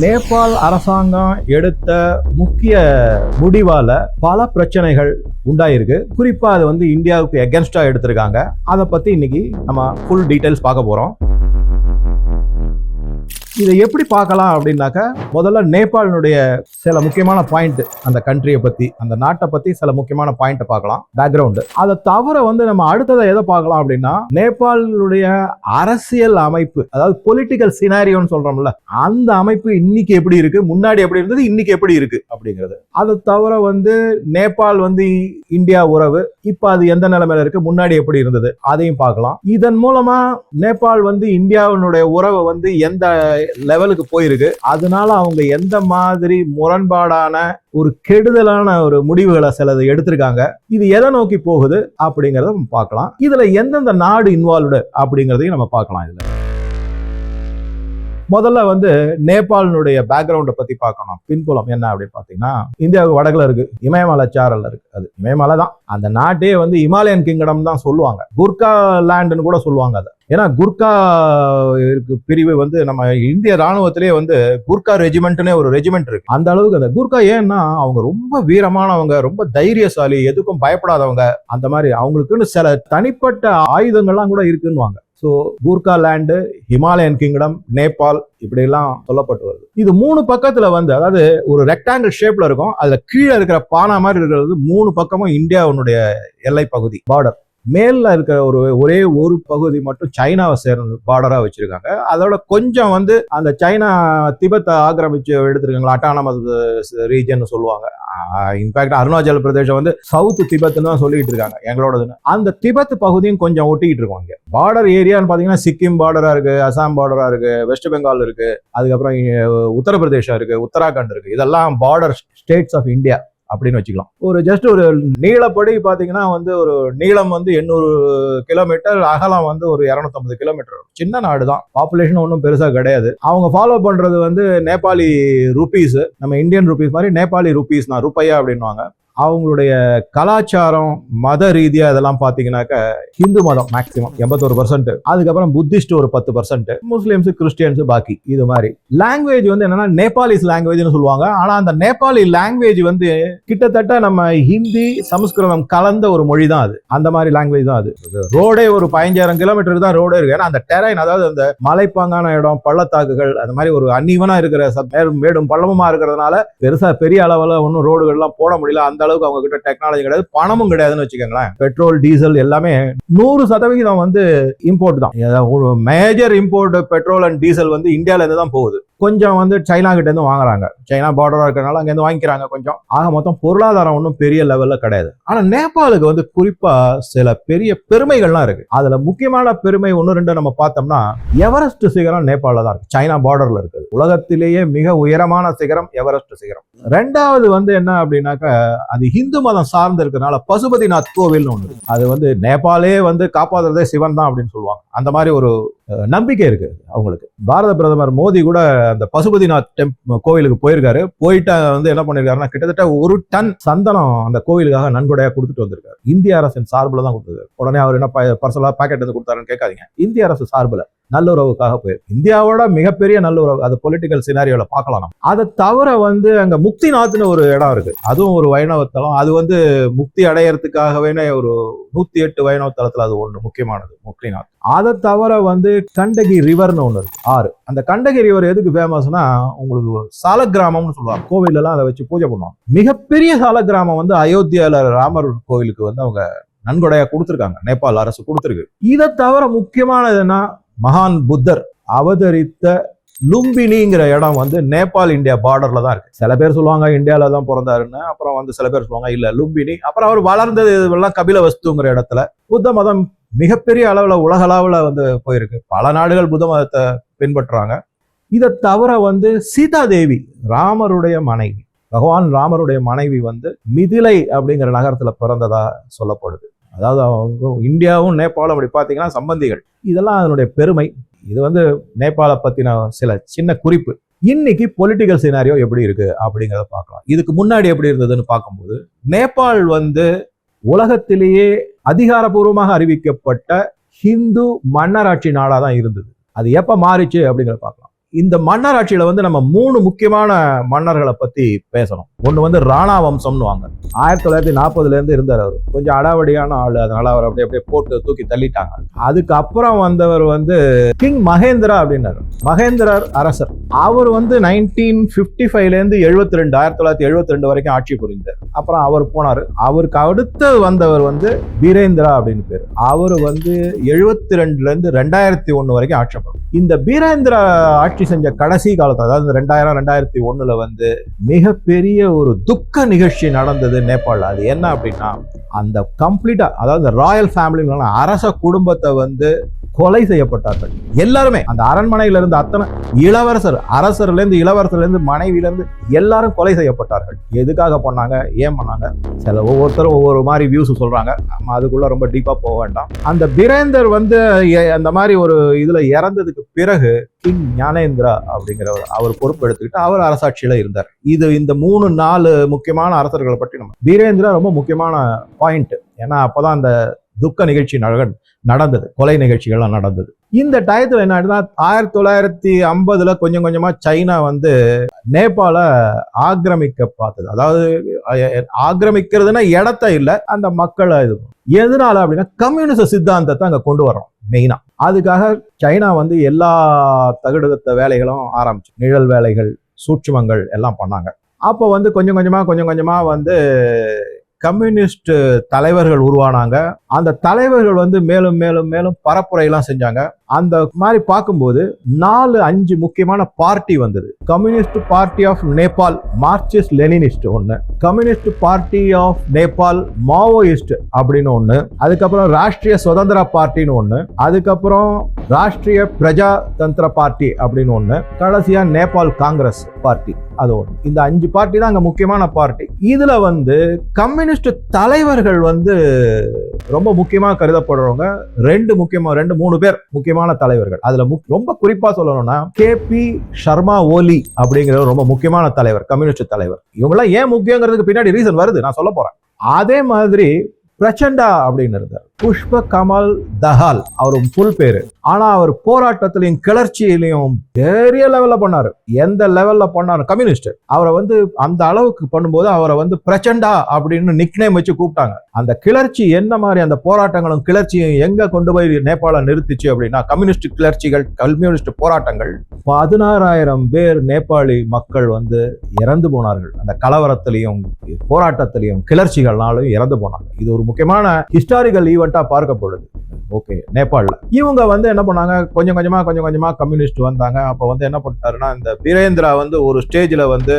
நேபாள் அரசாங்கம் எடுத்த முக்கிய முடிவால பல பிரச்சனைகள் உண்டாயிருக்கு. குறிப்பா அது வந்து இந்தியாவுக்கு எகென்ஸ்டா எடுத்திருக்காங்க. அதை பத்தி இன்னைக்கு நம்ம ஃபுல் டீடைல்ஸ் பார்க்க போறோம். இதை எப்படி பார்க்கலாம் அப்படின்னாக்கா முதல்ல நேபாளினுடைய சில முக்கியமான பாயிண்ட் அந்த கண்ட்ரியை பத்தி அந்த நாட்டை பத்தி சில முக்கியமான பாயிண்ட் பார்க்கலாம் பேக்ரவுண்டு அதை தவிர வந்து நம்ம அடுத்ததை எதை பார்க்கலாம் அப்படின்னா நேபாளினுடைய அரசியல் அமைப்பு அதாவது பொலிட்டிக்கல் சினாரியோன்னு சொல்றோம்ல அந்த அமைப்பு இன்னைக்கு எப்படி இருக்கு முன்னாடி எப்படி இருந்தது இன்னைக்கு எப்படி இருக்கு அப்படிங்கிறது. அதை தவிர வந்து நேபாள் வந்து இந்தியா உறவு இப்போ அது எந்த நிலைமையில இருக்கு முன்னாடி எப்படி இருந்தது அதையும் பார்க்கலாம். இதன் மூலமா நேபாள் வந்து இந்தியாவினுடைய உறவை வந்து எந்த லெவலுக்கு போயிருக்கு. அதனால அவங்க எந்த மாதிரி முரண்பாடான ஒரு கெடுதலான ஒரு முடிவுகளை சிலது எடுத்திருக்காங்க. இது எதை நோக்கி போகுது அப்படிங்கறத நம்ம பார்க்கலாம். இதுல எந்தெந்த நாடு இன்வால்வ்டு அப்படிங்கறதையும் நம்ம பார்க்கலாம் இதுல. முதல்ல வந்து நேபாளினுடைய பேக்ரவுண்டை பத்தி பார்க்கணும். பின்புலம் என்ன அப்படின்னு பாத்தீங்கன்னா இந்தியாவுக்கு வடக்குல இருக்கு. இமயமலை சாரல் இருக்கு. அது இமயமலை தான். அந்த நாட்டே வந்து இமாலயன் கிங்டம் தான் சொல்லுவாங்க. குர்கா லேண்டுன்னு கூட சொல்லுவாங்க அதை. ஏன்னா குர்கா இருக்கு பிரிவு வந்து நம்ம இந்திய ராணுவத்திலே வந்து குர்கா ரெஜிமெண்ட்னே ஒரு ரெஜிமெண்ட் இருக்கு. அந்த அளவுக்கு அந்த குர்கா ஏன்னா அவங்க ரொம்ப வீரமானவங்க ரொம்ப தைரியசாலி எதுக்கும் பயப்படாதவங்க. அந்த மாதிரி அவங்களுக்குன்னு சில தனிப்பட்ட ஆயுதங்கள்லாம் கூட இருக்குன்னுவாங்க. So Gorkha land Himalayan kingdom Nepal இப்படிலாம் சொல்லப்பட்டு வருது. இது மூணு பக்கத்தில் வந்து அதாவது ஒரு ரெக்டாங்கிள் ஷேப்ல இருக்கும். அதில் கீழே இருக்கிற பானா மாதிரி இருக்கிறது மூணு பக்கமும் இந்தியாவுடைய எல்லை பகுதி பார்டர் மேலில் இருக்கிற ஒரு ஒரே ஒரு பகுதி மட்டும் சைனாவை சேர்ந்து பார்டராக வச்சுருக்காங்க. அதோட கொஞ்சம் வந்து அந்த சைனா திபத்தை ஆக்கிரமிச்சு எடுத்துருக்காங்களா அட்டானமஸ் uh, ரீஜன் சொல்லுவாங்க. இன்ஃபேக்ட் அருணாச்சல பிரதேசம் வந்து சவுத் திபத்துன்னு தான் சொல்லிட்டு இருக்காங்க எங்களோடதுன்னு. அந்த திபத் பகுதியும் கொஞ்சம் ஒட்டிக்கிட்டு இருக்கோம் இங்கே. பார்டர் ஏரியான்னு பார்த்தீங்கன்னா சிக்கிம் பார்டராக இருக்கு அசாம் பார்டராக இருக்கு வெஸ்ட் பெங்கால் இருக்கு அதுக்கப்புறம் உத்தரப்பிரதேசம் இருக்கு உத்தராகண்ட் இருக்கு. இதெல்லாம் பார்டர் ஸ்டேட்ஸ் ஆஃப் இந்தியா அப்படின்னு வச்சுக்கலாம். ஒரு ஜஸ்ட் ஒரு நீளப்படி பார்த்தீங்கன்னா வந்து ஒரு நீளம் வந்து எண்ணூறு கிலோமீட்டர் அகலம் வந்து ஒரு இரநூத்தம்பது கிலோமீட்டர் சின்ன நாடு தான் பாப்புலேஷன் ஒன்றும் பெருசாக கிடையாது. அவங்க ஃபாலோ பண்ணுறது வந்து நேபாளி ருபீஸ் நம்ம இந்தியன் ருபீஸ் மாதிரி நேபாளி ருபீஸ் தான் ருப்பையா அப்படின்வாங்க அவங்களுடைய கலாச்சாரம் மத ரீதியா இதெல்லாம் பாத்தீங்கன்னாக்க ஹிந்து மதம் மேக்சிமம் எண்பத்தொரு பர்சன்ட் அதுக்கப்புறம் புத்திஸ்ட் ஒரு பத்து பர்சன்ட் முஸ்லீம்ஸ் கிறிஸ்டியன்ஸ் பாக்கி. இது மாதிரி. லாங்குவேஜ் வந்து என்னன்னா நேபாளிஸ் லாங்குவேஜ்னு சொல்லுவாங்க. ஆனா அந்த நேபாளி லாங்குவேஜ் வந்து கிட்டத்தட்ட நம்ம ஹிந்தி சமஸ்கிருதம் கலந்த ஒரு மொழி தான் அது. அந்த மாதிரி லாங்குவேஜ் தான் அது. ரோடே ஒரு பதினஞ்சாயிரம் கிலோமீட்டருக்கு தான் ரோடே இருக்கு. ஏன்னா அந்த டெரைன் அதாவது அந்த மலைப்பாங்கான இடம் பள்ளத்தாக்குகள் அந்த மாதிரி ஒரு அன்னீவனா இருக்கிற மேடும் மேடும் பள்ளமுமா இருக்கிறதுனால பெருசா பெரிய அளவில் ஒன்றும் ரோடுகள்லாம் போட முடியல. அந்த அளவுக்கு அவங்க கிட்ட டெக்னாலஜி கிடையாது பணமும் கிடையாதுன்னு வச்சுக்கோங்களேன். பெட்ரோல் டீசல் எல்லாமே நூறு சதவிகிதம் வந்து இம்போர்ட் தான். Major import petrol and diesel வந்து இந்தியால இருந்து தான் போகுது. கொஞ்சம் வந்து சைனா கிட்ட இருந்து வாங்குறாங்க. சைனா பார்டரா இருக்கிறனால அங்கேருந்து வாங்கிக்கிறாங்க கொஞ்சம். ஆக மொத்தம் பொருளாதாரம் ஒன்றும் பெரிய லெவல்ல கிடையாது. ஆனா நேபாளுக்கு வந்து குறிப்பா சில பெரிய பெருமைகள்லாம் இருக்கு. அதுல முக்கியமான பெருமை ஒன்று ரெண்டு நம்ம பார்த்தோம்னா எவரெஸ்ட் சிகரம் நேபாளில் தான் இருக்கு. சைனா பார்டர்ல இருக்குது. உலகத்திலேயே மிக உயரமான சிகரம் எவரெஸ்ட் சிகரம். ரெண்டாவது வந்து என்ன அப்படின்னாக்கா அது ஹிந்து மதம் சார்ந்து இருக்கிறதுனால பசுபதிநாத் கோவில்னு ஒன்று அது வந்து நேபாளே வந்து காப்பாத்துறதே சிவன் தான் அப்படின்னு சொல்லுவாங்க. அந்த மாதிரி ஒரு நம்பிக்கை இருக்குது அவங்களுக்கு. பாரத பிரதமர் மோடி கூட அந்த பசுபதிநாத் டெம் கோவிலுக்கு போயிருக்காரு. போயிட்டு வந்து என்ன பண்ணியிருக்காருன்னா கிட்டத்தட்ட ஒரு டன் சந்தனம் அந்த கோவிலுக்காக நன்கொடையாக கொடுத்துட்டு வந்திருக்காரு. இந்திய அரசின் சார்பில் தான் கொடுத்துருக்காரு. உடனே அவர் என்ன பர்சனலாக பாக்கெட் வந்து கொடுத்தாருன்னு கேட்காதீங்க. இந்திய அரசு சார்பில் நல்லுறவுக்காக போயிருக்கு இந்தியாவோட மிகப்பெரிய நல்லுறவு அது பொலிட்டிக்கல் சினாரியோல பார்க்கலாம் நம்ம. அதை தவிர வந்து அங்க முக்திநாத்னு ஒரு இடம் இருக்கு. அதுவும் ஒரு வைணவ தலம். அது வந்து முக்தி அடையறதுக்காகவே ஒரு நூத்தி எட்டு வைணவ அது ஒன்று முக்கியமானது முக்திநாத். அதை தவிர வந்து கண்டகி ரிவர்னு ஒன்று இருக்கு ஆறு. அந்த கண்டகி ரிவர் எதுக்கு ஃபேமஸ்னா உங்களுக்கு சாலக்கிராமம்னு சொல்லுவாங்க. கோவிலெல்லாம் அதை வச்சு பூஜை பண்ணுவாங்க. மிகப்பெரிய சாலக்கிராமம் வந்து அயோத்தியால ராமர் கோவிலுக்கு வந்து அவங்க நன்கொடையா கொடுத்துருக்காங்க. நேபாள் அரசு கொடுத்துருக்கு. இதை தவிர முக்கியமானதுன்னா மகான் புத்தர் அவதரித்த லும்பினிங்கிற இடம் வந்து நேபாள் இந்தியா பார்டர்ல தான் இருக்கு. சில பேர் சொல்லுவாங்க இந்தியால தான் பிறந்தாருன்னு அப்புறம் வந்து சில பேர் சொல்லுவாங்க இல்ல லும்பினி. அப்புறம் அவர் வளர்ந்தது இதெல்லாம் கபில வஸ்துங்கிற இடத்துல. புத்த மதம் மிகப்பெரிய அளவுல உலக வந்து போயிருக்கு. பல நாடுகள் புத்த மதத்தை பின்பற்றுறாங்க. இதை தவிர வந்து சீதா தேவி ராமருடைய மனைவி. பகவான் ராமருடைய மனைவி வந்து மிதிலை அப்படிங்கிற நகரத்துல பிறந்ததா சொல்லப்படுது. அதாவது அவங்க இந்தியாவும் நேபாளும் அப்படி பார்த்தீங்கன்னா சம்பந்திகள். இதெல்லாம் அதனுடைய பெருமை. இது வந்து நேபாளை பற்றின சில சின்ன குறிப்பு. இன்னைக்கு பொலிட்டிக்கல் சினாரியோ எப்படி இருக்கு அப்படிங்கிறத பார்க்கலாம். இதுக்கு முன்னாடி எப்படி இருந்ததுன்னு பார்க்கும்போது நேபாள் வந்து உலகத்திலேயே அதிகாரபூர்வமாக அறிவிக்கப்பட்ட ஹிந்து மன்னராட்சி நாடாக தான் இருந்தது. அது எப்போ மாறிச்சு அப்படிங்கிறத பார்க்கலாம். இந்த மன்னர் ஆட்சியில வந்து நம்ம மூணு முக்கியமான மன்னர்களை பத்தி பேசணும். ஒண்ணு வந்து ராணா வம்சம்னுவாங்க ஆயிரத்தி தொள்ளாயிரத்தி நாற்பதுல இருந்து இருந்தார் அவர். கொஞ்சம் அடாவடியான ஆள். அதனால அவர் அப்படியே அப்படியே போட்டு தூக்கி தள்ளிட்டாங்க. அதுக்கப்புறம் வந்தவர் வந்து கிங் மகேந்திரா அப்படின்னாரு. மகேந்திரர் அரசர். அவர் வந்து நைன்டீன் பிப்டி ஃபைவ்ல இருந்து எழுபத்தி ரெண்டு ஆயிரத்தி தொள்ளாயிரத்தி எழுபத்தி ரெண்டு வரைக்கும் ஆட்சி புரிந்தார். அப்புறம் அவர் போனார். அவருக்கு அடுத்து வந்தவர் வந்து வீரேந்திரா அப்படின்னு பேர். அவர் வந்து எழுபத்தி ரெண்டுல இருந்து ரெண்டாயிரத்தி ஒன்று வரைக்கும் ஆட்சி இந்த பீரேந்திரா ஆட்சி செஞ்ச கடைசி காலத்தில் அதாவது ரெண்டாயிரம் ரெண்டாயிரத்தி ஒன்றில் வந்து மிகப்பெரிய ஒரு துக்க நிகழ்ச்சி நடந்தது நேபாளில் அது என்ன அப்படின்னா அந்த கம்ப்ளீட்டாக அதாவது ராயல் ஃபேமிலி அரச குடும்பத்தை வந்து கொலை செய்யப்பட்டார்கள். எல்லாருமே அந்த அரண்மனையில இருந்து அத்தனை இளவரசர் அரசர்ல இருந்து இளவரசர்ல இருந்து மனைவியில இருந்து எல்லாரும் கொலை செய்யப்பட்டார்கள். எதுக்காக பண்ணாங்க? ஏன் பண்ணாங்க? சில ஒவ்வொருத்தரும் ஒவ்வொரு மாதிரி வியூஸ் சொல்றாங்க. நம்ம அதுக்குள்ள ரொம்ப டீப்பா போக வேண்டாம். அந்த பிரேந்தர் வந்து அந்த மாதிரி ஒரு இதுல இறந்ததுக்கு பிறகு கிங் ஞானேந்திரா அப்படிங்கிறவர் அவர் பொறுப்பு எடுத்துக்கிட்டு அவர் அரசாட்சியில இருந்தார். இது இந்த மூணு நாலு முக்கியமான அரசர்களை பற்றி நம்ம பீரேந்திரா ரொம்ப முக்கியமான பாயிண்ட் ஏன்னா அப்போதான் அந்த துக்க நிகழ்ச்சி நட- நடந்தது. கொலை நிகழ்ச்சிகள்லாம் நடந்தது. இந்த டயத்தில் என்ன ஆயிடுதுன்னா ஆயிரத்தி தொள்ளாயிரத்தி ஐம்பதுல கொஞ்சம் கொஞ்சமா சைனா வந்து நேபாள ஆக்கிரமிக்க பார்த்தது. அதாவது ஆக்கிரமிக்கிறதுனா இடத்த இல்லை அந்த மக்களை இது எதனால அப்படின்னா கம்யூனிச சித்தாந்தத்தை அங்கே கொண்டு வரோம் மெயினா. அதுக்காக சைனா வந்து எல்லா தகுடுதத்த வேலைகளும் ஆரம்பிச்சு நிழல் வேலைகள் சூட்சுமங்கள் எல்லாம் பண்ணாங்க. அப்போ வந்து கொஞ்சம் கொஞ்சமாக கொஞ்சம் கொஞ்சமாக வந்து கம்யூனிஸ்ட் தலைவர்கள் உருவானாங்க. அந்த தலைவர்கள் வந்து மேலும் மேலும் மேலும் பரப்புரையெல்லாம் செஞ்சாங்க. அந்த மாதிரி பார்க்கும்போது நாலு அஞ்சு முக்கியமான பார்ட்டி வந்தது. Communist party of Nepal Marxist Leninist ஒன்று communist party of Nepal Maoist அப்படின்னு ஒன்று அதுக்கப்புறம் ராஷ்ட்ரிய சுதந்திர பார்ட்டின்னு ஒன்று அதுக்கப்புறம் ராஷ்ட்ரிய பிரஜாதந்திர பார்ட்டி அப்படின்னு ஒன்று கடைசியா நேபாள் காங்கிரஸ் பார்ட்டி அது ஒன்று இந்த அஞ்சு பார்ட்டி தான் அங்கே முக்கியமான பார்ட்டி இதில் வந்து கம்யூனிஸ்ட் தலைவர்கள் வந்து ரொம்ப முக்கியமாக கருதப்படுறவங்க ரெண்டு முக்கியமாக ரெண்டு மூணு பேர் முக்கியமாக முக்கியமான தலைவர்கள். அதுல ரொம்ப குறிப்பா சொல்லணும்னா கே பி சர்மா ஓலி அப்படிங்கிறவர் ரொம்ப முக்கியமான தலைவர் கம்யூனிஸ்ட் தலைவர். இவங்கெல்லாம் ஏன் முக்கியங்கிறதுக்கு பின்னாடி ரீசன் வருது நான் சொல்ல போறேன். அதே மாதிரி பிரச்சண்டா அப்படின்னு இருந்தார் புஷ்ப கமல் தஹால் அவர் புல் பேரு. ஆனா அவர் போராட்டத்திலையும் கிளர்ச்சியிலையும் பெரிய லெவல்ல பண்ணாரு. எந்த லெவல்ல பண்ணாரு? கம்யூனிஸ்ட் அவரை வந்து அந்த அளவுக்கு பண்ணும்போது அவரை வந்து பிரச்சண்டா அப்படின்னு நிக்னேம் வச்சு கூப்பிட்டாங்க. அந்த கிளர்ச்சி என்ன மாதிரி அந்த போராட்டங்களும் கிளர்ச்சியும் எங்க கொண்டு போய் நேபாளம் நிறுத்துச்சு அப்படின்னா கம்யூனிஸ்ட் கிளர்ச்சிகள் கம்யூனிஸ்ட் போராட்டங்கள் பதினாறாயிரம் பேர் நேபாளி மக்கள் வந்து இறந்து போனார்கள். அந்த கலவரத்திலையும் போராட்டத்திலையும் கிளர்ச்சிகள்னாலும் இறந்து போனாங்க. இது ஒரு முக்கியமான ஹிஸ்டாரிக்கல் ஈவெண்டா பார்க்கப்படுது ஓகே நேபாளில். இவங்க வந்து என்ன பண்ணாங்க? கொஞ்சம் கொஞ்சமாக கொஞ்சம் கொஞ்சமாக கம்யூனிஸ்ட் வந்தாங்க. அப்போ வந்து என்ன பண்ணிட்டாருன்னா இந்த வீரேந்திரா வந்து ஒரு ஸ்டேஜில் வந்து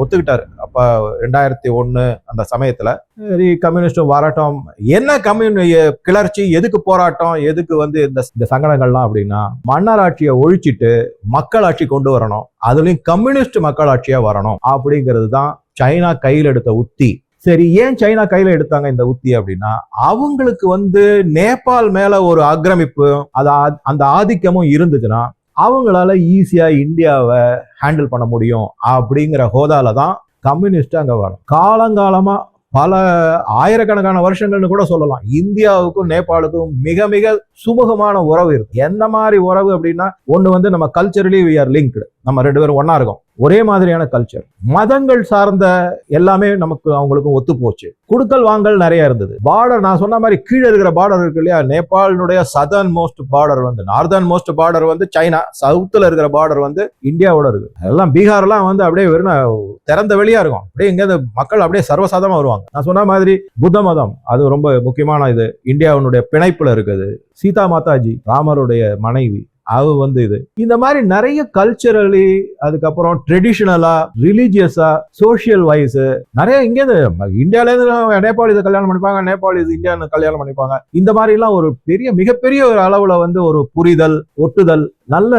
ஒத்துக்கிட்டார். அப்போ ரெண்டாயிரத்தி ஒன்று அந்த சமயத்தில். சரி கம்யூனிஸ்ட்டும் வரட்டும். என்ன கம்யூனி கிளர்ச்சி? எதுக்கு போராட்டம்? எதுக்கு வந்து இந்த இந்த சங்கடங்கள்லாம் அப்படின்னா மன்னராட்சியை ஒழிச்சிட்டு மக்களாட்சி கொண்டு வரணும். அதுலேயும் கம்யூனிஸ்ட் மக்களாட்சியாக வரணும். அப்படிங்கிறது தான் சைனா கையில் எடுத்த உத்தி. சரி ஏன் சைனா கையில எடுத்தாங்க இந்த உத்தி அப்படின்னா அவங்களுக்கு வந்து நேபாள் மேல ஒரு ஆக்கிரமிப்பு அது அந்த ஆதிக்கமும் இருந்துச்சுன்னா அவங்களால ஈஸியா இந்தியாவை ஹேண்டில் பண்ண முடியும் அப்படிங்கிற ஹோதால தான் கம்யூனிஸ்ட் அங்க வரும் காலங்காலமா பல ஆயிரக்கணக்கான வருஷங்கள்னு கூட சொல்லலாம். இந்தியாவுக்கும் நேபாளுக்கும் மிக மிக சுமூகமான உறவு இருக்கு. எந்த மாதிரி உறவு அப்படின்னா ஒன்று வந்து நம்ம கல்ச்சரலி வி ஆர் லிங்க்டு நம்ம ரெண்டு பேரும் ஒன்றா இருக்கோம். ஒரே மாதிரியான கல்ச்சர் மதங்கள் சார்ந்த எல்லாமே நமக்கு அவங்களுக்கும் ஒத்து போச்சு குடுக்கல் வாங்கல் நிறைய இருந்தது. பார்டர் நான் சொன்ன மாதிரி கீழே இருக்கிற பார்டர் இருக்கு இல்லையா? நேபாளினுடைய சதர்ன் மோஸ்ட் பார்டர் வந்து நார்தர்ன் மோஸ்ட் பார்டர் வந்து சைனா சவுத்துல இருக்கிற பார்டர் வந்து இந்தியாவோட இருக்கு. அதெல்லாம் பீகார்லாம் வந்து அப்படியே வெறும் திறந்த வெளியா இருக்கும். அப்படியே இங்க மக்கள் அப்படியே சர்வசாதமா வருவாங்க. நான் சொன்ன மாதிரி புத்த மதம் அது ரொம்ப முக்கியமான இது. இந்தியாவினுடைய பிணைப்புல இருக்குது. சீதா மாதாஜி ராமருடைய மனைவி அது வந்து இது. இந்த மாதிரி நிறைய கல்ச்சரலி அதுக்கப்புறம் ட்ரெடிஷ்னலா ரிலீஜியஸா சோஷியல் வைஸ் நிறைய இங்கேருந்து இந்தியால இருந்து நேபாளிஸ் கல்யாணம் பண்ணிப்பாங்க நேபாளிஸ் இந்தியான்னு கல்யாணம் பண்ணிப்பாங்க. இந்த மாதிரி எல்லாம் ஒரு பெரிய மிகப்பெரிய ஒரு அளவுல வந்து ஒரு புரிதல் ஒட்டுதல் நல்ல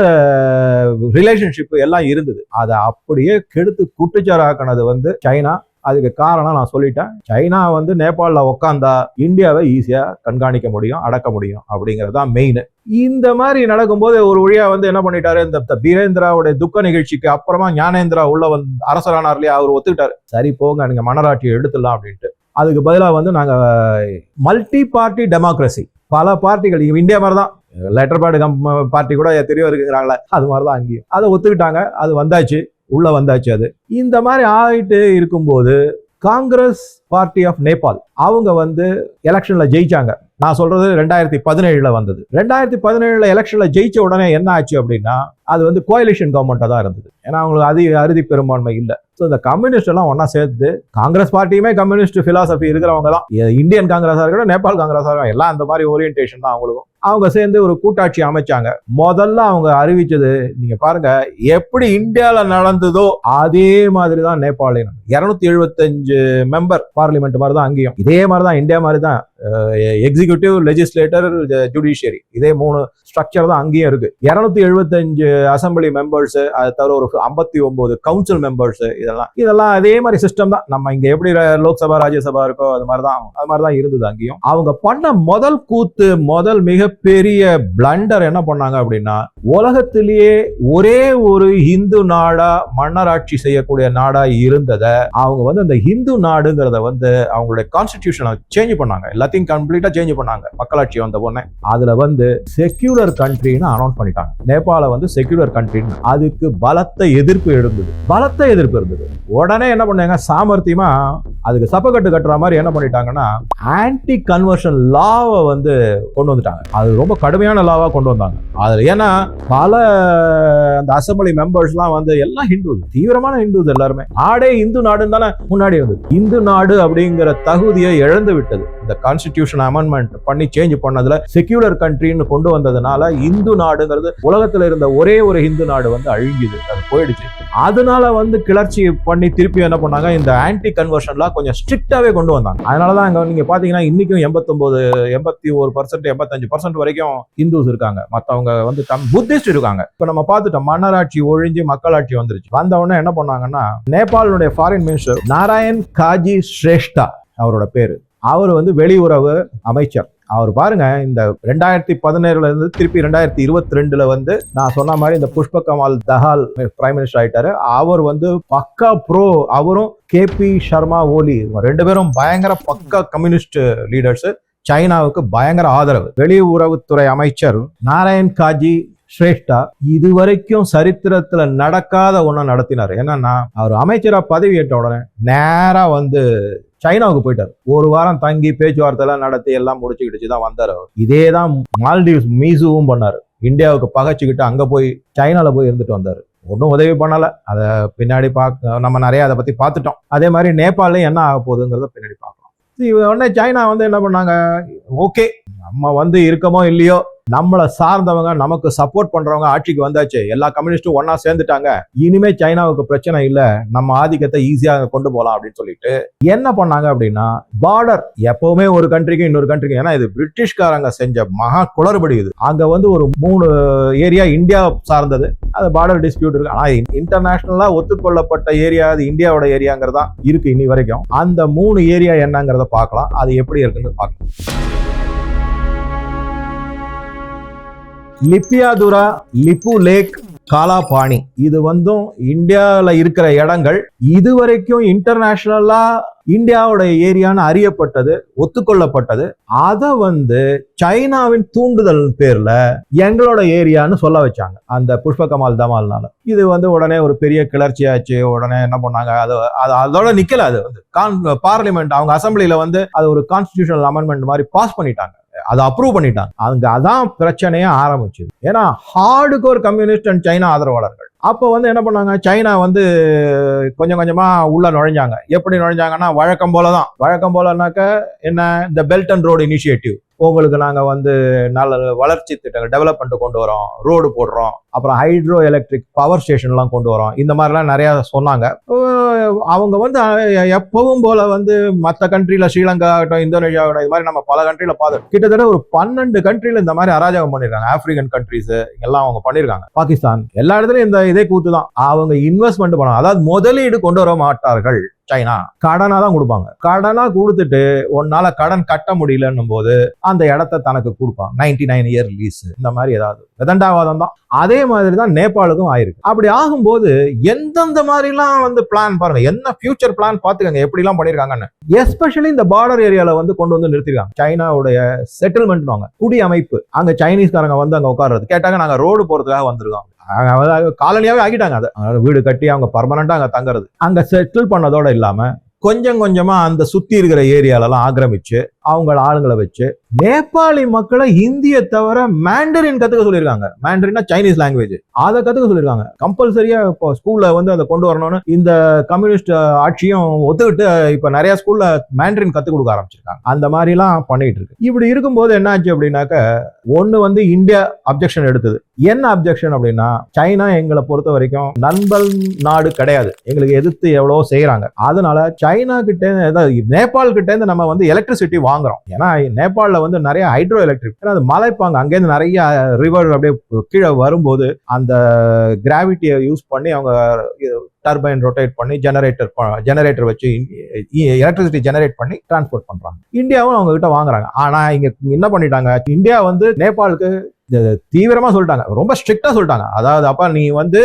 ரிலேஷன்ஷிப் எல்லாம் இருந்தது. அதை அப்படியே கெடுத்து குட்டுச்சாராக்கினது வந்து சைனா. அதுக்கு காரணம் நான் சொல்லிட்டேன். சைனா வந்து நேபாளில் உட்காந்தா இந்தியாவை ஈஸியாக கண்காணிக்க முடியும் அடக்க முடியும் அப்படிங்கிறது தான் மெயின் இந்த மாதிரி நடக்கும்போது ஒரு வழியா வந்து என்ன பண்ணிட்டாரு? இந்த பீரேந்திராவுடைய துக்க நிகழ்ச்சிக்கு அப்புறமா ஞானேந்திரா உள்ள வந்து அரசரானார் இல்லையா அவர் ஒத்துக்கிட்டாரு. சரி போங்க நீங்க மனராட்சியை எடுத்துடலாம் அப்படின்ட்டு. அதுக்கு பதிலாக வந்து நாங்கள் மல்டி பார்ட்டி டெமோக்ரஸி பல பார்ட்டிகள் இங்கே இந்தியா மாதிரி தான் லெட்டர் பேடு கம் பார்ட்டி கூட தெரிய இருக்குங்கிறாங்களே அது மாதிரி தான் அங்கேயும். அதை ஒத்துக்கிட்டாங்க. அது வந்தாச்சு. உள்ள வந்தாச்சு அது. இந்த மாதிரி ஆகிட்டு இருக்கும்போது காங்கிரஸ் பார்ட்டி ஆஃப் நேபாள் அவங்க வந்து எலெக்ஷன்ல ஜெயிச்சாங்க. நான் சொல்றது ரெண்டாயிரத்தி பதினேழுல வந்தது. ரெண்டாயிரத்தி பதினேழுல எலெக்ஷன்ல ஜெயிச்ச உடனே என்ன ஆச்சு அப்படின்னா அது வந்து கோயலிஷன் கவர்மெண்ட்டாக தான் இருந்தது. ஏன்னா அவங்களுக்கு அதிக அறுதி பெரும்பான்மை இல்லை. ஸோ இந்த கம்யூனிஸ்ட் எல்லாம் ஒன்றா சேர்த்து காங்கிரஸ் பார்ட்டியுமே கம்யூனிஸ்ட் ஃபிலாசபி இருக்கிறவங்க தான். இந்தியன் காங்கிரஸாக இருக்கட்டும் நேபாள் காங்கிரஸாக இருக்கட்டும் எல்லாம் அந்த மாதிரி ஓரியன்டேஷன் தான் அவங்களுக்கும். அவங்க சேர்ந்து ஒரு கூட்டாட்சி அமைச்சாங்க. முதல்ல அவங்க அறிவிச்சது நீங்க பாருங்க எப்படி இந்தியாவில் நடந்ததோ அதே மாதிரி தான் நேபாளினம் இருநூத்தி எழுபத்தஞ்சு மெம்பர் பார்லிமெண்ட் மாதிரி தான் அங்கேயும். இதே மாதிரி தான் இந்தியா மாதிரி தான் எக்ஸிகியூட்டிவ் லெஜிஸ்லேட்டர் ஜுடிஷியரி இதே மூணு ஸ்ட்ரக்சர் தான் அங்கேயும் இருக்கு. இருநூத்தி எழுபத்தஞ்சு அசம்பிளி மெம்பர்ஸ் அது தவிர ஒரு ஐம்பத்தி ஒன்பது கவுன்சில் மெம்பர்ஸ் இதெல்லாம். இதெல்லாம் அதே மாதிரி சிஸ்டம் தான். நம்ம இங்க எப்படி லோக்சபா ராஜ்யசபா இருக்கோ அது மாதிரி தான் அது மாதிரி தான் இருந்தது அங்கேயும். அவங்க பண்ண முதல் கூத்து முதல் மிகப்பெரிய பிளண்டர் என்ன பண்ணாங்க அப்படின்னா உலகத்திலேயே ஒரே ஒரு இந்து நாடா மன்னராட்சி செய்யக்கூடிய நாடா இருந்ததை அவங்க வந்து அந்த இந்து நாடுங்கிறத வந்து அவங்களுடைய கான்ஸ்டிடியூஷனை சேஞ்ச் பண்ணாங்க. எல்லாத்தையும் கம்ப்ளீட்டா சேஞ்ச் பண்ணாங்க. மக்களாட்சி வந்த உடனே. அதுல வந்து செக்யூலர் கண்ட்ரின்னு அனௌன்ஸ் பண்ணிட்டாங்க. நேபாள வந்து செக்யூலர் கண்ட்ரின்னு அதுக்கு பலத்த எதிர்ப்பு இருந்தது பலத்த எதிர்ப்பு இருந்தது. உடனே என்ன பண்ணாங்க? சாமர்த்தியமா அதுக்கு சப்பக்கட்டு கட்டுற மாதிரி என்ன பண்ணிட்டாங்கன்னா ஆன்டி கன்வர்ஷன் லாவை வந்து கொண்டு வந்துட்டாங்க. அது ரொம்ப கடுமையான லாவா கொண்டு வந்தாங்க. அதுல ஏன்னா பல அந்த அசம்பிளி மெம்பர்ஸ்லாம் வந்து எல்லாம் ஹிந்துஸ் தீவிரமான ஹிந்துஸ் எல்லாருமே. நாடே இந்து நாடுன்னு தானே முன்னாடி இருந்தது. இந்து நாடு அப்படிங்கிற தகுதியை இழந்து விட்டது இந்த கான்ஸ்டிடியூஷன் அமெண்ட்மெண்ட் பண்ணி சேஞ்ச் பண்ணதுல செக்யூலர் கண்ட்ரின்னு கொண்டு வந்ததுனால இந்து நாடுங்கிறது உலகத்துல இருந்த ஒரே ஒரு இந்து நாடு வந்து அழுகிது அது போயிடுச்சு. அதனால வந்து கிளர்ச்சி பண்ணி திருப்பி என்ன பண்ணாங்க? இந்த ஆன்டி கன்வர்ஷன்லாம் கொஞ்சம் ஸ்ட்ரிக்டாவே கொண்டு வந்தாங்க. அதனாலதான் அங்க நீங்க பாத்தீங்கன்னா இன்னைக்கும் எண்பத்தொன்பது எண்பத்தி ஒரு பர்சன்ட் எண்பத்தஞ்சு பர்சன்ட் வரைக்கும் இந்துஸ் இருக்காங்க. மத்தவங்க வந்து தம் புத்திஸ்ட் இருக்காங்க. இப்ப நம்ம பார்த்துட்டோம் மன்னராட்சி ஒழிஞ்சு மக்களாட்சி வந்துருச்சு. வந்தவொடனே என்ன பண்ணாங்கன்னா நேபாளுடைய ஃபாரின் மினிஸ்டர் நாராயண் காஜி ஸ்ரேஷ்டா அவரோட பேரு. அவர் வந்து வெளியுறவு அமைச்சர். அவர் பாருங்க இந்த ரெண்டாயிரத்தி பதினேழுல இருந்து திருப்பி ரெண்டாயிரத்தி இருபத்தி ரெண்டுல வந்து நான் சொன்ன மாதிரி இந்த புஷ்ப கமால் தஹால் பிரைம் மினிஸ்டர் ஆயிட்டாரு. அவர் வந்து பக்கா ப்ரோ அவரும் கே பி சர்மா ஓலி ரெண்டு பேரும் பயங்கர பக்கா கம்யூனிஸ்ட் லீடர்ஸ் சைனாவுக்கு பயங்கர ஆதரவு. வெளியுறவுத்துறை அமைச்சர் நாராயண் காஜி ஸ்ரேஷ்டா இது வரைக்கும் சரித்திரத்துல நடக்காத ஒண்ணு நடத்தினார். என்னன்னா அவர் அமைச்சரா பதவி ஏற்ற உடனே நேரா வந்து சைனாவுக்கு போயிட்டார். ஒரு வாரம் தங்கி பேச்சுவார்த்தை எல்லாம் நடத்தி எல்லாம் முடிச்சுக்கிட்டு தான் வந்தார் அவர். இதே தான் மால்டீவ்ஸ் மீசுவும் பண்ணார். இந்தியாவுக்கு பகைச்சிக்கிட்டு அங்கே போய் சைனாவில் போய் இருந்துட்டு வந்தார். ஒன்றும் உதவி பண்ணலை. அதை பின்னாடி பார்க்க நம்ம நிறைய அதை பற்றி பார்த்துட்டோம் அதே மாதிரி நேபாளையும் என்ன ஆக போகுதுங்கிறத பின்னாடி பார்க்கலாம் உடனே சைனா வந்து என்ன பண்ணாங்க? ஓகே. நம்ம வந்து இருக்கமோ இல்லையோ நம்மளை சார்ந்தவங்க நமக்கு சப்போர்ட் பண்றவங்க ஆட்சிக்கு வந்தாச்சு. எல்லா கம்யூனிஸ்டும் ஒன்னா சேர்ந்துட்டாங்க. இனிமே சைனாவுக்கு பிரச்சனை இல்ல. நம்ம ஆதிக்கத்தை ஈஸியாக கொண்டு போகலாம் அப்படின்னு சொல்லிட்டு என்ன பண்ணாங்க அப்படின்னா பார்டர் எப்பவுமே ஒரு கண்ட்ரிக்கு இன்னொரு கண்ட்ரிக்கு ஏன்னா இது பிரிட்டிஷ்காரங்க செஞ்ச மகா குளறுபடி இது. அங்க வந்து ஒரு மூணு ஏரியா இந்தியா சார்ந்தது. அது பார்டர் டிஸ்பியூட் இருக்கு. ஆனா இன்டர்நேஷனலா ஒத்துக்கொள்ளப்பட்ட ஏரியா அது இந்தியாவோட ஏரியாங்கிறதா இருக்கு இன்னி வரைக்கும். அந்த மூணு ஏரியா என்னங்கிறத பார்க்கலாம். அது எப்படி இருக்குன்னு பார்க்கலாம். லிப்பியாதுரா லிப்பு லேக் காலாபாணி. இது வந்தும் இந்தியாவில் இருக்கிற இடங்கள். இதுவரைக்கும் இன்டர்நேஷனலா இந்தியாவோட ஏரியான்னு அறியப்பட்டது ஒத்துக்கொள்ளப்பட்டது. அதை வந்து சைனாவின் தூண்டுதல் பேர்ல எங்களோட ஏரியான்னு சொல்ல வச்சாங்க அந்த புஷ்ப கமால் தமால்னால. இது வந்து உடனே ஒரு பெரிய கிளர்ச்சி ஆச்சு உடனே என்ன பண்ணாங்க அது அது அதோட நிக்கல அது வந்து. கான் பார்லிமெண்ட் அவங்க அசம்பிளியில வந்து அது ஒரு கான்ஸ்டியூஷனல் அமெண்ட்மெண்ட் மாதிரி பாஸ் பண்ணிட்டாங்க. அதை அப்ரூவ் பண்ணிட்டாங்க. அங்க அதான் பிரச்சனையே ஆரம்பிச்சது. ஏன்னா hard core communist and China ஆதரவாளர்கள். அப்போ வந்து என்ன பண்ணாங்க? சைனா வந்து கொஞ்சம் கொஞ்சமாக உள்ள நுழைஞ்சாங்க. எப்படி நுழைஞ்சாங்கன்னா வழக்கம் போல தான் வழக்கம் போலனாக்க என்ன? இந்த பெல்ட் அண்ட் ரோடு இனிஷியேட்டிவ் உங்களுக்கு நாங்கள் வந்து நல்ல வளர்ச்சி திட்டங்கள் டெவலப்மெண்ட் கொண்டு வரோம். ரோடு போடுறோம். அப்புறம் ஹைட்ரோ எலக்ட்ரிக் பவர் ஸ்டேஷன்லாம் கொண்டு வரோம். இந்த மாதிரிலாம் நிறையா சொன்னாங்க. அவங்க வந்து எப்பவும் போல வந்து மற்ற கண்ட்ரியில் ஸ்ரீலங்கா ஆகட்டும் இந்தோனேஷியா ஆகட்டும் இது மாதிரி நம்ம பல கண்ட்ரியில் பார்த்து கிட்டத்தட்ட ஒரு பன்னெண்டு கண்ட்ரியில் இந்த மாதிரி அராஜகம் பண்ணியிருக்காங்க ஆப்பிரிக்கன் கண்ட்ரிஸ் எல்லாம் அவங்க பண்ணியிருக்காங்க பாகிஸ்தான் எல்லா இடத்துலையும் இந்த இதே கூத்து தான். அவங்க இன்வெஸ்ட்மெண்ட் பண்ணுவாங்க. அதாவது முதலீடு கொண்டு வர மாட்டார்கள் சைனா. கடனா தான் கொடுப்பாங்க. கடனா கொடுத்துட்டு உன்னால கடன் கட்ட முடியலன்னும் போது அந்த இடத்த தனக்கு கொடுப்பாங்க. நைன்டி நைன் இயர் லீஸ் இந்த மாதிரி ஏதாவது. விதண்டாவாதம் தான். அதே மாதிரி தான் நேபாளுக்கும் ஆயிருக்கு. அப்படி ஆகும்போது எந்தெந்த மாதிரிலாம் வந்து பிளான் பாருங்க. என்ன ஃபியூச்சர் பிளான் பார்த்துக்கங்க எப்படிலாம் பண்ணியிருக்காங்கன்னு எஸ்பெஷலி இந்த பார்டர் ஏரியாவில் வந்து கொண்டு வந்து நிறுத்திருக்காங்க. சைனாவுடைய செட்டில்மெண்ட் வாங்க குடி அமைப்பு அங்கே சைனீஸ்காரங்க வந்து அங்கே உட்கார்றது. கேட்டாங்க நாங்கள் ரோடு போகிறதுக்காக வந்திருக்கோம். காலனியாவே ஆகிட்டாங்க அது. வீடு கட்டி அவங்க பர்மனண்டா அங்க தங்குறது. அங்க செட்டில் பண்ணதோட இல்லாம கொஞ்சம் கொஞ்சமா அந்த சுத்தி இருக்கிற ஏரியாலலாம் ஆக்கிரமிச்சு அவங்க ஆளுங்களை வச்சு நேபாளி மக்களை ஹிந்தியை தவிர மேண்டரின் கத்துக்க சொல்லியிருக்காங்க. மேண்டரின்னா சைனீஸ் லாங்குவேஜ் அதை கத்துக்க சொல்லியிருக்காங்க. கம்பல்சரியா இப்போ ஸ்கூல்ல வந்து அதை கொண்டு வரணும்னு இந்த கம்யூனிஸ்ட் ஆட்சியும் ஒத்துக்கிட்டு இப்ப நிறைய ஸ்கூல்ல மேண்டரின் கத்துக் கொடுக்க ஆரம்பிச்சிருக்காங்க. அந்த மாதிரி எல்லாம் பண்ணிட்டு இருக்கு. இப்படி இருக்கும்போது என்ன ஆச்சு அப்படின்னாக்க ஒண்ணு வந்து இந்தியா அப்ஜெக்ஷன் எடுத்தது. என்ன அப்ஜெக்ஷன் அப்படின்னா சைனா எங்களை பொறுத்த வரைக்கும் நண்பன் நாடு கிடையாது. எங்களுக்கு எதிர்த்து எவ்வளவோ செய்யறாங்க. அதனால சைனா கிட்ட நேபாள் கிட்ட இருந்து நம்ம வந்து எலக்ட்ரிசிட்டி வாங்குறோம். ஏன்னா நேபாளில் வந்து நிறைய ஹைட்ரோ எலக்ட்ரிக் ஏன்னா அது மலைப்பாங்க அங்கேருந்து நிறைய ரிவர் அப்படியே கீழே வரும்போது அந்த கிராவிட்டியை யூஸ் பண்ணி அவங்க டர்பைன் ரொட்டேட் பண்ணி ஜெனரேட்டர் ஜெனரேட்டர் வச்சு எலக்ட்ரிசிட்டி ஜெனரேட் பண்ணி டிரான்ஸ்போர்ட் பண்றாங்க. இந்தியாவும் அவங்க கிட்ட வாங்குறாங்க. ஆனா இங்க என்ன பண்ணிட்டாங்க? இந்தியா வந்து நேபாளுக்கு தீவிரமா சொல்லிட்டாங்க. ரொம்ப ஸ்ட்ரிக்டா சொல்லிட்டாங்க. அதாவது அப்ப நீ வந்து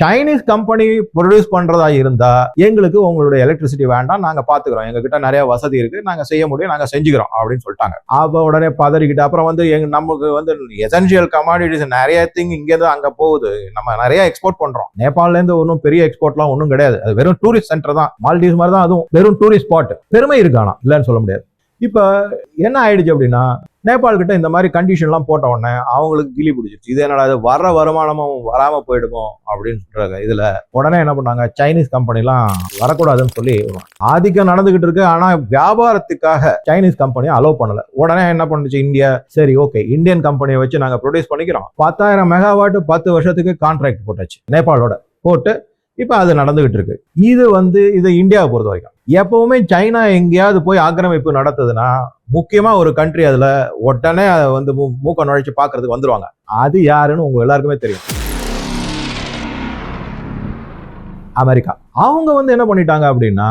சைனீஸ் கம்பெனி ப்ரொடியூஸ் பண்றதா இருந்தா எங்களுக்கு உங்களுடைய எலக்ட்ரிசிட்டி வேண்டாம். நாங்க பாத்துக்கிறோம். எங்க கிட்ட நிறைய வசதி இருக்கு. நாங்க செய்ய முடியும். நாங்க செஞ்சுக்கிறோம் அப்படின்னு சொல்லிட்டாங்க. அப்ப உடனே பதறிக்கிட்டு அப்புறம் வந்து எங்க நமக்கு வந்து எசென்சியல் கமாடிட்டிஸ் நிறைய திங் இங்க இருந்து அங்க போகுது. நம்ம நிறைய எக்ஸ்போர்ட் பண்றோம். நேபாள்ல இருந்து ஒன்றும் பெரிய எக்ஸ்போர்ட்லாம் ஒன்றும் கிடையாது. அது வெறும் டூரிஸ்ட் சென்டர் தான். மால்டீவ்ஸ் மாதிரி தான் அதுவும். வெறும் டூரிஸ்ட் ஸ்பாட் பெருமை இருக்கானா இல்லைன்னு சொல்ல முடியாது. இப்போ என்ன ஆயிடுச்சு அப்படின்னா நேபாள் கிட்ட இந்த மாதிரி கண்டிஷன்லாம் போட்ட உடனே அவங்களுக்கு கிளி பிடிச்சிருச்சு. இது என்னடா இது வர வருமானமும் வராமல் போயிடுமோ அப்படின்னு சொல்றாங்க. இதில் உடனே என்ன பண்ணாங்க சைனீஸ் கம்பெனிலாம் வரக்கூடாதுன்னு சொல்லி ஆதிக்கம் நடந்துகிட்டு இருக்கு. ஆனால் வியாபாரத்துக்காக சைனீஸ் கம்பெனியும் அலோவ் பண்ணல. உடனே என்ன பண்ணுச்சு இந்தியா? சரி ஓகே இந்தியன் கம்பெனியை வச்சு நாங்கள் ப்ரொடியூஸ் பண்ணிக்கிறோம். பத்தாயிரம் மெகாவாட் பத்து வருஷத்துக்கு கான்ட்ராக்ட் போட்டாச்சு நேபாளோட. போட்டு இப்போ அது நடந்துகிட்டு இருக்கு. இது வந்து இது இந்தியாவை பொறுத்த வரைக்கும் எப்பவுமே சைனா எங்கேயாவது போய் ஆக்கிரமிப்பு நடத்துதுன்னா முக்கியமா ஒரு கண்ட்ரி அதுல உடனே அதை வந்து மூக்க நுழைச்சு பாக்குறதுக்கு வந்துருவாங்க. அது யாருன்னு உங்க எல்லாருக்குமே தெரியும். அமெரிக்கா. அவங்க வந்து என்ன பண்ணிட்டாங்க அப்படின்னா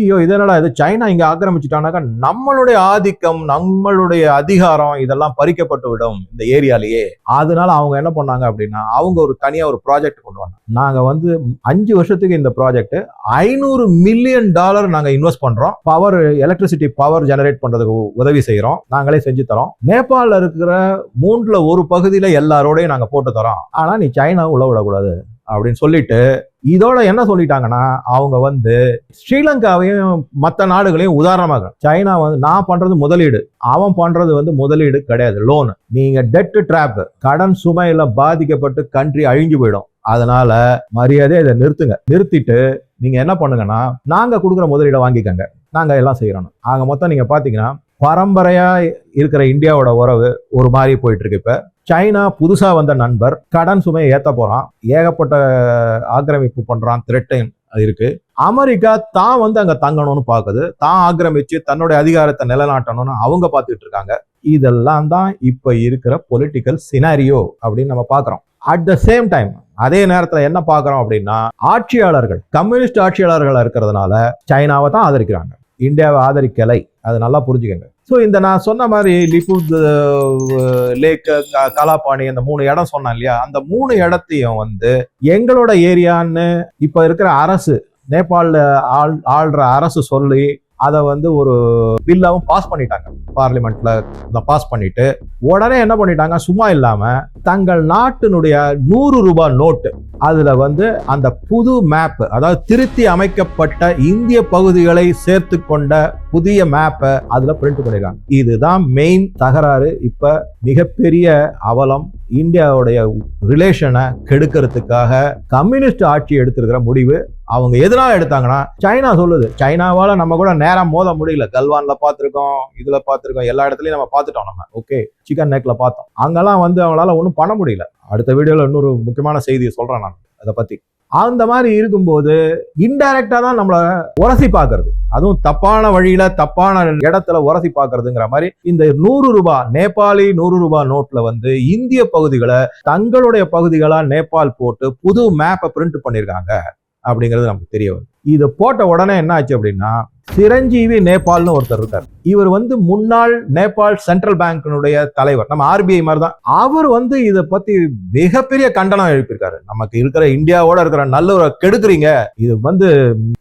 ஐயோ இதனடா இது? சைனா இங்க ஆக்கிரமிச்சுட்டானாக்கா நம்மளுடைய ஆதிக்கம் நம்மளுடைய அதிகாரம் இதெல்லாம் பறிக்கப்பட்டு விடும் இந்த ஏரியாலேயே. அதனால அவங்க என்ன பண்ணாங்க அப்படின்னா அவங்க ஒரு தனியா ஒரு ப்ராஜெக்ட் கொண்டு வந்தாங்க. நாங்க வந்து அஞ்சு வருஷத்துக்கு இந்த ப்ராஜெக்ட் ஐநூறு மில்லியன் டாலர் நாங்க இன்வெஸ்ட் பண்றோம். பவர் எலக்ட்ரிசிட்டி பவர் ஜெனரேட் பண்றதுக்கு உதவி செய்யறோம் நாங்களே செஞ்சு தரோம். நேபாளில் இருக்கிற மூன்றில் ஒரு பகுதியில எல்லாரோடையும் நாங்க போட்டு தரோம். ஆனா நீ சைனா உள்ள விடக்கூடாது அப்படின்னு சொல்லிட்டு இதோட என்ன சொல்லிட்டாங்கன்னா அவங்க வந்து ஸ்ரீலங்காவையும் மற்ற நாடுகளையும் உதாரணமாக சைனா வந்து நான் பண்றது முதலீடு அவன் பண்றது வந்து முதலீடு கிடையாது லோனு நீங்க டெட் ட்ராப் கடன் சுமையில பாதிக்கப்பட்டு கண்ட்ரி அழிஞ்சு போயிடும். அதனால மரியாதை இதை நிறுத்துங்க. நிறுத்திட்டு நீங்க என்ன பண்ணுங்கன்னா நாங்க கொடுக்குற முதலீடை வாங்கிக்கங்க. நாங்க எல்லாம் செய்யறோம். ஆக மொத்தம் நீங்க பாத்தீங்கன்னா பரம்பரையா இருக்கிற இந்தியாவோட உறவு ஒரு மாதிரி போயிட்டு இருக்கு இப்போ. சைனா புதுசாக வந்த நண்பர் கடன் சுமையை ஏற்ற போகிறான் ஏகப்பட்ட ஆக்கிரமிப்பு பண்ணுறான் த்ரெட்டன் இருக்கு. அமெரிக்கா தான் வந்து அங்கே தங்கணும்னு பார்க்குது தான் ஆக்கிரமிச்சு தன்னுடைய அதிகாரத்தை நிலைநாட்டணும்னு அவங்க பார்த்துட்டு இருக்காங்க. இதெல்லாம் தான் இப்போ இருக்கிற பொலிட்டிக்கல் சினாரியோ அப்படின்னு நம்ம பார்க்குறோம் அட் த சேம் டைம் அதே நேரத்தில் என்ன பார்க்குறோம் அப்படின்னா ஆட்சியாளர்கள் கம்யூனிஸ்ட் ஆட்சியாளர்களாக இருக்கிறதுனால சைனாவை தான் ஆதரிக்கிறாங்க. இந்தியாவை ஆதரிக்கலை. அது நல்லா புரிஞ்சுக்கங்க. ஸோ இந்த நான் சொன்ன மாதிரி லிபுத் லேக் கலாபாணி அந்த மூணு இடம் சொன்னேன் இல்லையா? அந்த மூணு இடத்தையும் வந்து எங்களோட ஏரியான்னு இப்போ இருக்கிற அரசு நேபாளில் ஆள் ஆள்ற அரசு சொல்லி அதை வந்து ஒரு பில்லாவும் பாஸ் பண்ணிட்டாங்க. பார்லிமெண்ட்ல பாஸ் பண்ணிட்டு உடனே என்ன பண்ணிட்டாங்க? சும்மா இல்லாம தங்கள் நாட்டினுடைய நூறு ரூபாய் நோட்டு அதுல வந்து அந்த புது மேப் அதாவது திருத்தி அமைக்கப்பட்ட இந்திய பகுதிகளை சேர்த்து கொண்ட புதிய மேப்பை அதுல பிரிண்ட் பண்ணிருக்காங்க. இதுதான் மெயின் தகராறு. இப்ப மிகப்பெரிய அவலம் இந்தியாவுடைய ரிலேஷனை கெடுக்கிறதுக்காக கம்யூனிஸ்ட் ஆட்சி எடுத்திருக்கிற முடிவு. அவங்க எதனால எடுத்தாங்கன்னா சைனா சொல்லுது. சைனாவால நம்ம கூட நேரம் மோத முடியல. கல்வான்ல பார்த்துருக்கோம் இதுல பார்த்துருக்கோம் எல்லா இடத்துலயும் நம்ம பார்த்துட்டோம் நம்ம. ஓகே சிக்கன் நெக்ல பார்த்தோம். அங்கெல்லாம் வந்து அவங்களால ஒன்றும் பண்ண முடியல. அடுத்த வீடியோல இன்னொரு முக்கியமான செய்தியை சொல்றேன் நான் அதை பத்தி. அந்த மாதிரி இருக்கும்போது இன்டைரக்டா தான் நம்மள உரசி பார்க்கிறது. அதுவும் தப்பான வழியில தப்பான இடத்துல உரசி பார்க்கிறதுங்கிற மாதிரி இந்த நூறு ரூபாய் நேபாளி நூறு ரூபாய் நோட்ல வந்து இந்திய பகுதிகளை தங்களுடைய பகுதிகளா நேபாள் போட்டு புது மேப்பை பிரிண்ட் பண்ணிருக்காங்க. அப்படிங்கிறது நமக்கு தெரிய வருது. இதை போட்ட உடனே என்ன ஆச்சு அப்படின்னா சிரஞ்சீவி நேபாள்னு ஒருத்தர் இருக்கார். இவர் வந்து முன்னாள் நேபாள் சென்ட்ரல் பேங்கினுடைய தலைவர். நம்ம ஆர்பிஐ மாதிரி தான் அவர் வந்து இதை பத்தி மிகப்பெரிய கண்டனம் எழுப்பியிருக்காரு. நமக்கு இருக்கிற இந்தியாவோட இருக்கிற நல்ல கெடுக்குறீங்க. இது வந்து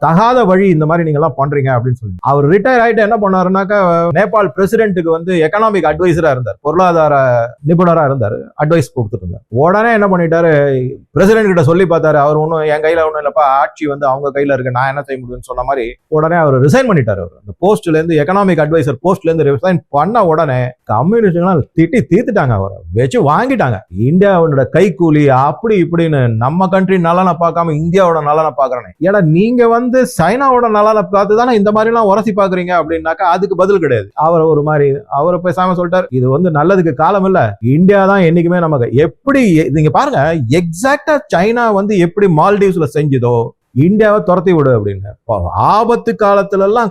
தகாத வழி இந்த மாதிரி நீங்க எல்லாம் பண்றீங்க அப்படின்னு சொல்லி. அவர் ரிட்டையர் ஆயிட்டு என்ன பண்ணாருனாக்கா நேபாள் பிரசிடென்ட்டுக்கு வந்து எக்கனாமிக் அட்வைசரா இருந்தார். பொருளாதார நிபுணரா இருந்தார். அட்வைஸ் கொடுத்துட்டு இருந்தார். உடனே என்ன பண்ணிட்டாரு? பிரசிடென்ட் கிட்ட சொல்லி பார்த்தாரு. அவர் ஒன்றும் என் கையில ஒன்றும் இல்லப்பா. ஆட்சி வந்து அவங்க கையில இருக்கு. நான் என்ன செய்ய முடியும்னு சொன்ன மாதிரி உடனே அவர் ரிசைன் பண்ணிட்டாரு அவர். அந்த போஸ்ட்ல இருந்து எக்கனாமிக் அட்வைசர் போஸ்ட்ல இருந்து ரிசைன் பண்ண உடனே கம்யூனிஸ்டுகள் திட்டி தீர்த்துட்டாங்க அவரை. வச்சு வாங்கிட்டாங்க. இந்தியாவோட கைக்கூலி அப்படி இப்படின்னு நம்ம கண்ட்ரி நலனை பார்க்காம இந்தியாவோட நலனை பார்க்கறேன். ஏடா நீங்க வந்து சைனாவோட நலனை பார்த்து தானே இந்த மாதிரி எல்லாம் உரசி பாக்குறீங்க அப்படின்னாக்கா அதுக்கு பதில் கிடையாது. அவர் ஒரு மாதிரி அவர் பேசாம சொல்லிட்டாரு. இது வந்து நல்லதுக்கு காலம் இல்ல. இந்தியா தான் என்னைக்குமே நமக்கு எப்படி நீங்க பாருங்க எக்ஸாக்டா சைனா வந்து எப்படி மால்டீவ்ஸ்ல செஞ்சதோ இந்தியாவை துரத்தி விடு அப்படின்னு. இப்போ ஆபத்து காலத்துல எல்லாம்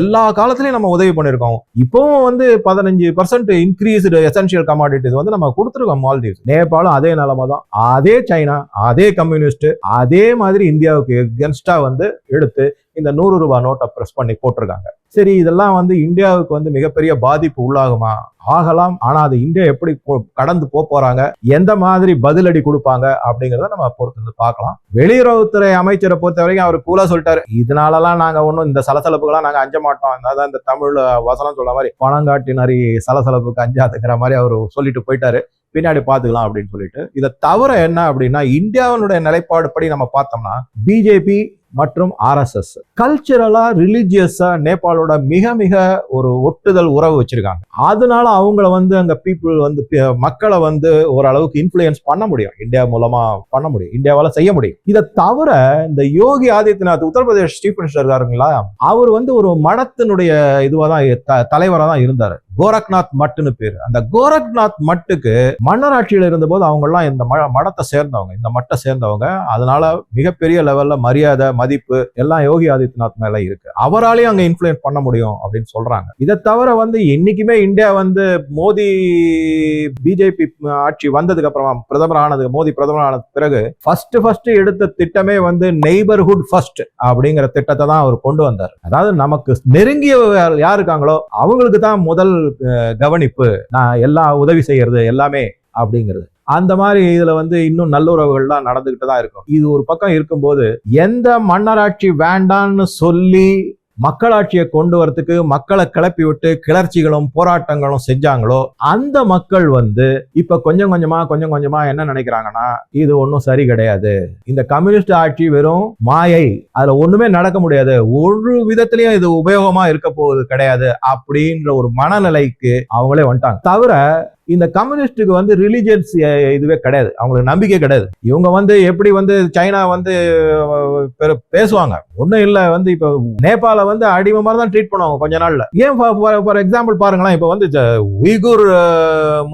எல்லா காலத்துலயும் நம்ம உதவி பண்ணிருக்கோம். இப்பவும் வந்து பதினஞ்சு பர்சன்ட் இன்க்ரீஸ்டு எசென்ஷியல் கமாடிட்டிஸ் வந்து நம்ம கொடுத்துருக்கோம் மால்தீவ்ஸ் நேபாளும் அதே நிலைமை தான். அதே சைனா அதே கம்யூனிஸ்ட் அதே மாதிரி இந்தியாவுக்கு எகென்ஸ்டா வந்து எடுத்து இந்த நூறு ரூபாய் நோட்டை ப்ரெஸ் பண்ணி போட்டிருக்காங்க. சரி இதெல்லாம் வந்து இந்தியாவுக்கு வந்து மிகப்பெரிய பாதிப்பு உள்ளாகுமா? ஆகலாம். ஆனா அது இந்தியா எப்படி போ- கடந்து போக போறாங்க? எந்த மாதிரி பதிலடி கொடுப்பாங்க? அப்படிங்கிறத நம்ம பொறுத்து பார்க்கலாம். வெளியுறவுத்துறை அமைச்சரை பொறுத்த வரைக்கும் அவர் கூலா சொல்லிட்டாரு. இதனாலலாம் நாங்க ஒன்றும் இந்த சலசலப்புக்கெல்லாம் நாங்க அஞ்ச மாட்டோம். அதாவது இந்த தமிழ் வசனம் சொல்ற மாதிரி பணங்காட்டினரி சலசலப்புக்கு அஞ்சாதுங்கிற மாதிரி அவர் சொல்லிட்டு போயிட்டாரு. பின்னாடி பாத்துக்கலாம் அப்படின்னு சொல்லிட்டு. இதை தவிர என்ன அப்படின்னா இந்தியாவினுடைய நிலைப்பாடு படி நம்ம பார்த்தோம்னா பிஜேபி மற்றும் ஆர்எஸ்எஸ் கல்ச்சுரலா ரிலிஜியஸா நேபாளோட மிக மிக ஒரு ஒட்டுதல் உறவு வச்சிருக்காங்க. அதனால அவங்கள வந்து அங்க பீப்புள் வந்து மக்களை வந்து ஓரளவுக்கு இன்ஃப்ளூயன்ஸ் பண்ண முடியும். இந்தியா மூலமா பண்ண முடியும். இந்தியாவால செய்ய முடியும். இதை தவிர இந்த யோகி ஆதித்யநாத் உத்தரப்பிரதேஷ் சீஃப் மினிஸ்டர் இருக்காருங்களா அவர் வந்து ஒரு மடத்தினுடைய இதுவா தான் தலைவராக தான் இருந்தாரு. கோரக்நாத் மட்டுன்னு பேர். அந்த கோரக்நாத் மட்டுக்கு மன்னராட்சியில இருந்தபோது அவங்கெல்லாம் இந்த மடத்தை சேர்ந்தவங்க இந்த மட்டை சேர்ந்தவங்க. அதனால மிகப்பெரிய லெவல்ல மரியாதை மதிப்பு எல்லாம் யோகி ஆதித்யநாத் மேல இருக்கு. அவராலையும் அங்க இன்ஃப்ளூயன்ஸ் பண்ண முடியும் அப்படின்னு சொல்றாங்க. இதை தவிர வந்து இன்னைக்குமே இந்தியா வந்து மோடி பிஜேபி ஆட்சி வந்ததுக்கு அப்புறமா பிரதமர் ஆனது மோடி பிரதமர் ஆனது பிறகு ஃபர்ஸ்ட் ஃபர்ஸ்ட் எடுத்த திட்டமே வந்து நெய்பர்ஹுட் ஃபர்ஸ்ட் அப்படிங்கிற திட்டத்தை தான் அவர் கொண்டு வந்தார். அதாவது நமக்கு நெருங்கிய யார் இருக்காங்களோ அவங்களுக்கு தான் முதல் கவனிப்பு நான் எல்லாம் உதவி செய்யறது எல்லாமே அப்படிங்கிறது. அந்த மாதிரி இதுல வந்து இன்னும் நல்லுறவுகள்லாம் நடந்துகிட்டு தான் இருக்கும். இது ஒரு பக்கம் இருக்கும்போது எந்த மன்னராட்சி வேண்டான்னு சொல்லி மக்களாட்சியை கொண்டு வரத்துக்கு மக்களை கிளப்பி விட்டு கிளர்ச்சிகளும் போராட்டங்களும் செஞ்சாங்களோ அந்த மக்கள் வந்து இப்ப கொஞ்சம் கொஞ்சமா கொஞ்சம் கொஞ்சமா என்ன நினைக்கிறாங்கன்னா இது ஒன்றும் சரி கிடையாது. இந்த கம்யூனிஸ்ட் ஆட்சி வெறும் மாயை. அதுல ஒண்ணுமே நடக்க முடியாது. ஒரு விதத்திலையும் இது உபயோகமா இருக்க போகுது கிடையாது அப்படின்ற ஒரு மனநிலைக்கு அவங்களே வந்துட்டாங்க. தவிர இந்த கம்யூனிஸ்டுக்கு வந்து ரிலிஜியன்ஸ் இதுவே கிடையாது. அவங்களுக்கு நம்பிக்கை கிடையாது. இவங்க வந்து எப்படி வந்து சைனா வந்து பெரு- பேசுவாங்க? ஒன்றும் இல்லை. வந்து இப்போ நேபாள வந்து அடிமை மாதிரி தான் ட்ரீட் பண்ணுவாங்க கொஞ்ச நாள்ல. ஏன் ஃபார் எக்ஸாம்பிள் பாருங்களேன். இப்போ வந்து உய்கூர் உய்குர்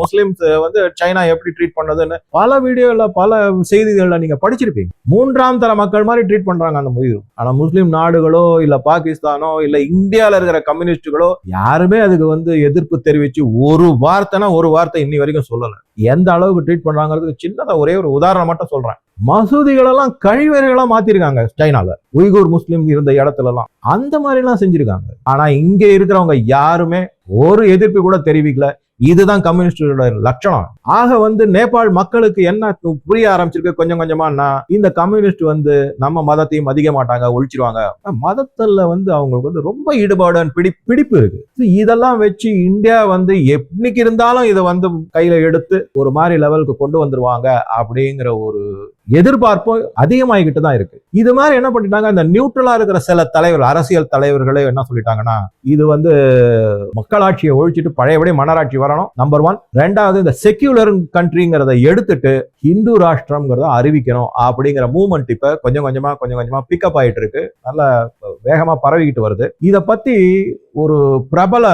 முஸ்லிம்ஸ் வந்து சைனா எப்படி ட்ரீட் பண்ணதுன்னு பல வீடியோவில் பல செய்திகளில் நீங்கள் படிச்சிருப்பீங்க. மூன்றாம் தர மக்கள் மாதிரி ட்ரீட் பண்ணுறாங்க அந்த உயிரும் ஆனால் முஸ்லீம் நாடுகளோ இல்லை பாகிஸ்தானோ இல்லை இந்தியாவில் இருக்கிற கம்யூனிஸ்டுகளோ யாருமே அதுக்கு வந்து எதிர்ப்பு தெரிவித்து ஒரு வார்த்தைனா ஒரு வார்த்தை இன்னி வரைக்கும் சொல்லலை. எந்த அளவுக்கு ட்ரீட் பண்றாங்கிறதுக்கு சின்னதா ஒரே ஒரு உதாரணம் மட்டும் சொல்றேன். மசூதிகள் எல்லாம் கழிவறைகளா மாத்திருக்காங்க சைனால. உய்கூர் முஸ்லீம் இருந்த இடத்துல எல்லாம் அந்த மாதிரி எல்லாம் செஞ்சிருக்காங்க. ஆனா இங்க இருக்கிறவங்க யாருமே ஒரு எதிர்ப்பு கூட தெரிவிக்கல. இதுதான் கம்யூனிஸ்டோட லட்சணம். ஆக வந்து நேபாள் மக்களுக்கு என்ன புரிய ஆரம்பிச்சிருக்கு? கொஞ்சம் கொஞ்சமானா இந்த கம்யூனிஸ்ட் வந்து நம்ம மதத்தையும் மதிக்க மாட்டாங்க ஒழிச்சிருவாங்க. மதத்துல வந்து அவங்களுக்கு வந்து ரொம்ப ஈடுபாடு பிடி பிடிப்பு இருக்கு. இதெல்லாம் வச்சு இந்தியா வந்து என்னைக்கு இருந்தாலும் இதை வந்து கையில எடுத்து ஒரு மாதிரி லெவலுக்கு கொண்டு வந்துருவாங்க அப்படிங்கிற ஒரு எதிர்பார்ப்பும் அதிகமாகிக்கிட்டு தான் இருக்கு. இது மாதிரி என்ன பண்ணிட்டாங்க? இந்த நியூட்ரலா இருக்கிற சில தலைவர் அரசியல் தலைவர்களே என்ன சொல்லிட்டாங்கன்னா இது வந்து மக்களாட்சியை ஒழிச்சிட்டு பழையபடி மன்னராட்சி வரணும் நம்பர் ஒன் ரெண்டாவது இந்த செக்யூலர் கண்ட்ரிங்கிறத எடுத்துட்டு இந்து ராஷ்டிரம்ங்கிறத அறிவிக்கணும் அப்படிங்கிற மூவ்மெண்ட் இப்ப கொஞ்சம் கொஞ்சமா கொஞ்சம் கொஞ்சமா பிக்கப் ஆயிட்டு இருக்கு. நல்ல வேகமா பரவிக்கிட்டு வருது. இதை பத்தி ஒரு பிரபல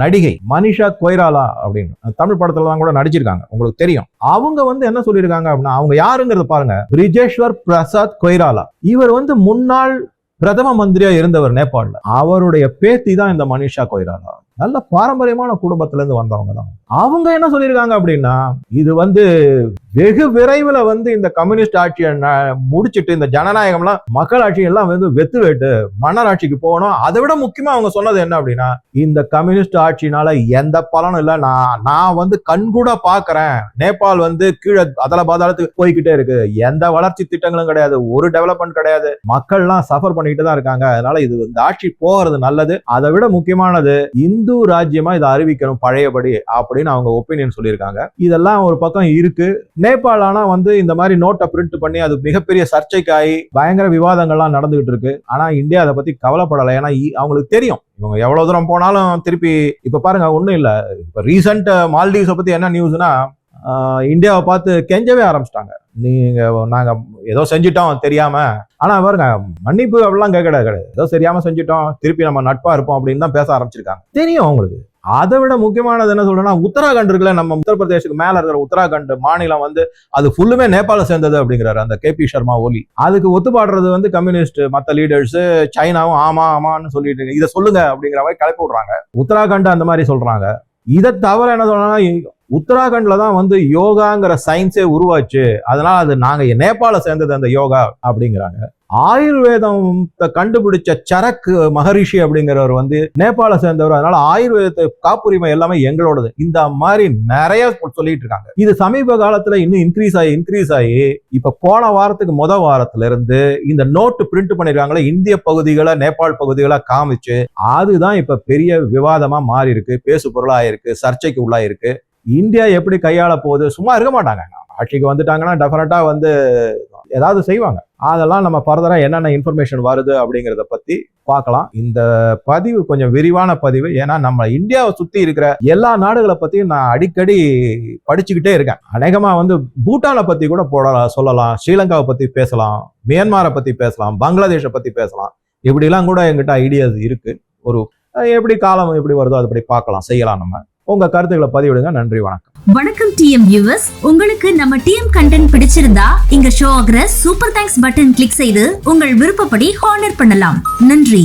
நடிகை மனிஷா கொய்ராலா அப்படின்னு. தமிழ் படத்துல தான் கூட நடிச்சிருக்காங்க. உங்களுக்கு தெரியும். அவங்க வந்து என்ன சொல்லியிருக்காங்க அப்படின்னா அவங்க யாருங்கிறத பாருங்க. பிரிஜேஸ்வர் பிரசாத் கொய்ராலா. இவர் வந்து முன்னாள் பிரதம மந்திரியா இருந்தவர் நேபாளில். அவருடைய பேத்தி தான் இந்த மனிஷா கொய்ராலா. நல்ல பாரம்பரியமான குடும்பத்திலேருந்து வந்தவங்க தான் அவங்க என்ன சொல்லியிருக்காங்க அப்படின்னா இது வந்து வெகு விரைவில் வந்து இந்த கம்யூனிஸ்ட் ஆட்சியை ந- முடிச்சிட்டு இந்த ஜனநாயகம்லாம் மக்கள் ஆட்சி எல்லாம் வந்து வெத்து வெட்டு மன்னர் ஆட்சிக்கு போகணும். அதை விட முக்கியமா அவங்க சொன்னது என்ன அப்படின்னா இந்த கம்யூனிஸ்ட் ஆட்சினால எந்த பலனும் இல்லை. நான் நான் வந்து கண்கூட பாக்குறேன் நேபாள் வந்து கீழே அதல பாதாளத்துக்கு போய்கிட்டே இருக்கு. எந்த வளர்ச்சி திட்டங்களும் கிடையாது. ஒரு டெவலப்மெண்ட் கிடையாது. மக்கள்லாம் சஃபர் பண்ணிட்டு தான் இருக்காங்க. அதனால இது இந்த ஆட்சி போகிறது நல்லது. அதை விட முக்கியமானது இந்து ராஜ்யமா இதை அறிவிக்கணும் பழையபடி அப்படி அப்படின்னு அவங்க ஒப்பீனியன் சொல்லியிருக்காங்க. இதெல்லாம் ஒரு பக்கம் இருக்கு. நேபாள் ஆனா வந்து இந்த மாதிரி நோட்டை பிரிண்ட் பண்ணி அது மிகப்பெரிய சர்ச்சைக்காகி பயங்கர விவாதங்கள்லாம் நடந்துகிட்டு இருக்கு. ஆனா இந்தியா அதை பத்தி கவலைப்படலை. ஏன்னா இ- அவங்களுக்கு தெரியும். இவங்க எவ்வளவு தூரம் போனாலும் திருப்பி இப்ப பாருங்க ஒன்றும் இல்லை. இப்ப ரீசெண்ட் மால்டீவ்ஸை பத்தி என்ன நியூஸ்னா இந்தியாவை பார்த்து கெஞ்சவே ஆரம்பிச்சிட்டாங்க. நீங்க நாங்க ஏதோ செஞ்சிட்டோம் தெரியாம. ஆனா பாருங்க மன்னிப்பு அப்படிலாம் கேட்க கிடையாது. ஏதோ தெரியாம செஞ்சிட்டோம் திருப்பி நம்ம நட்பா இருப்போம் அப்படின்னு தான் பேச ஆரம்பிச்சிருக்காங்க. தெரியும் அவங்களுக்கு. அதை விட முக்கியமானது என்ன சொல்றேன்னா உத்தராகண்ட் இருக்குல்ல நம்ம உத்தரப்பிரதேசுக்கு மேல இருக்கிற உத்தராகண்ட் மாநிலம் வந்து அது ஃபுல்லுமே நேபாள சேர்ந்தது அப்படிங்கிறாரு அந்த கே பி சர்மா ஒலி. அதுக்கு ஒத்துப்பாடுறது வந்து கம்யூனிஸ்ட் மத்த லீடர்ஸ் சைனாவும் ஆமா ஆமான்னு சொல்லிட்டு இருக்கு. இதை சொல்லுங்க அப்படிங்கிற மாதிரி கிளப்பி விடுறாங்க. உத்தராகண்ட் அந்த மாதிரி சொல்றாங்க. இதை தவிர என்ன சொல்றாங்கன்னா உத்தராகண்ட்ல தான் வந்து யோகாங்கிற சயின்ஸே உருவாச்சு. அதனால அது நாங்க நேபாள சேர்ந்தது அந்த யோகா அப்படிங்கிறாங்க. ஆயுர்வேதத்தை கண்டுபிடிச்ச சரக்கு மகரிஷி அப்படிங்கிறவர் வந்து நேபாள சேர்ந்தவர். அதனால ஆயுர்வேதத்தை காப்புரிமை எல்லாமே எங்களோடது. இந்த மாதிரி நிறைய சொல்லிட்டு இருக்காங்க. இது சமீப காலத்துல இன்னும் இன்க்ரீஸ் ஆகி இன்க்ரீஸ் ஆகி இப்ப போன வாரத்துக்கு முத வாரத்துல இருந்து இந்த நோட்டு பிரிண்ட் பண்ணிருக்காங்களே இந்திய பகுதிகளை நேபாள் பகுதிகளை காமிச்சு அதுதான் இப்ப பெரிய விவாதமா மாறி இருக்கு பேசு பொருளாயிருக்கு சர்ச்சைக்கு உள்ளாயிருக்கு. இந்தியா எப்படி கையாள போகுது? சும்மா இருக்க மாட்டாங்க. ஆட்சிக்கு வந்துட்டாங்கன்னா டெஃபினட்டாக வந்து ஏதாவது செய்வாங்க. அதெல்லாம் நம்ம ஃபர்தராக என்னென்ன இன்ஃபர்மேஷன் வருது அப்படிங்கிறத பற்றி பார்க்கலாம். இந்த பதிவு கொஞ்சம் விரிவான பதிவு. ஏன்னா நம்ம இந்தியாவை சுற்றி இருக்கிற எல்லா நாடுகளை பற்றியும் நான் அடிக்கடி படிச்சுக்கிட்டே இருக்கேன். அநேகமாக வந்து பூட்டானை பற்றி கூட போடலாம் சொல்லலாம். ஸ்ரீலங்காவை பற்றி பேசலாம். மியான்மாரை பற்றி பேசலாம். பங்களாதேஷை பற்றி பேசலாம். இப்படிலாம் கூட எங்கிட்ட ஐடியாஸ் இருக்குது ஒரு எப்படி காலம் எப்படி வருதோ அதுபடி பார்க்கலாம். செய்யலாம் நம்ம. உங்க கருத்துக்களை பதிவிடுங்க. நன்றி வணக்கம். வணக்கம் டிஎம் வியூவர்ஸ் உங்களுக்கு நம்ம டிஎம் கண்டென்ட் பிடிச்சிருந்தா இங்க ஷோ ஆகிற சூப்பர் தேங்க்ஸ் பட்டன் கிளிக் செய்து உங்கள் விருப்பப்படி ஹானர் பண்ணலாம். நன்றி.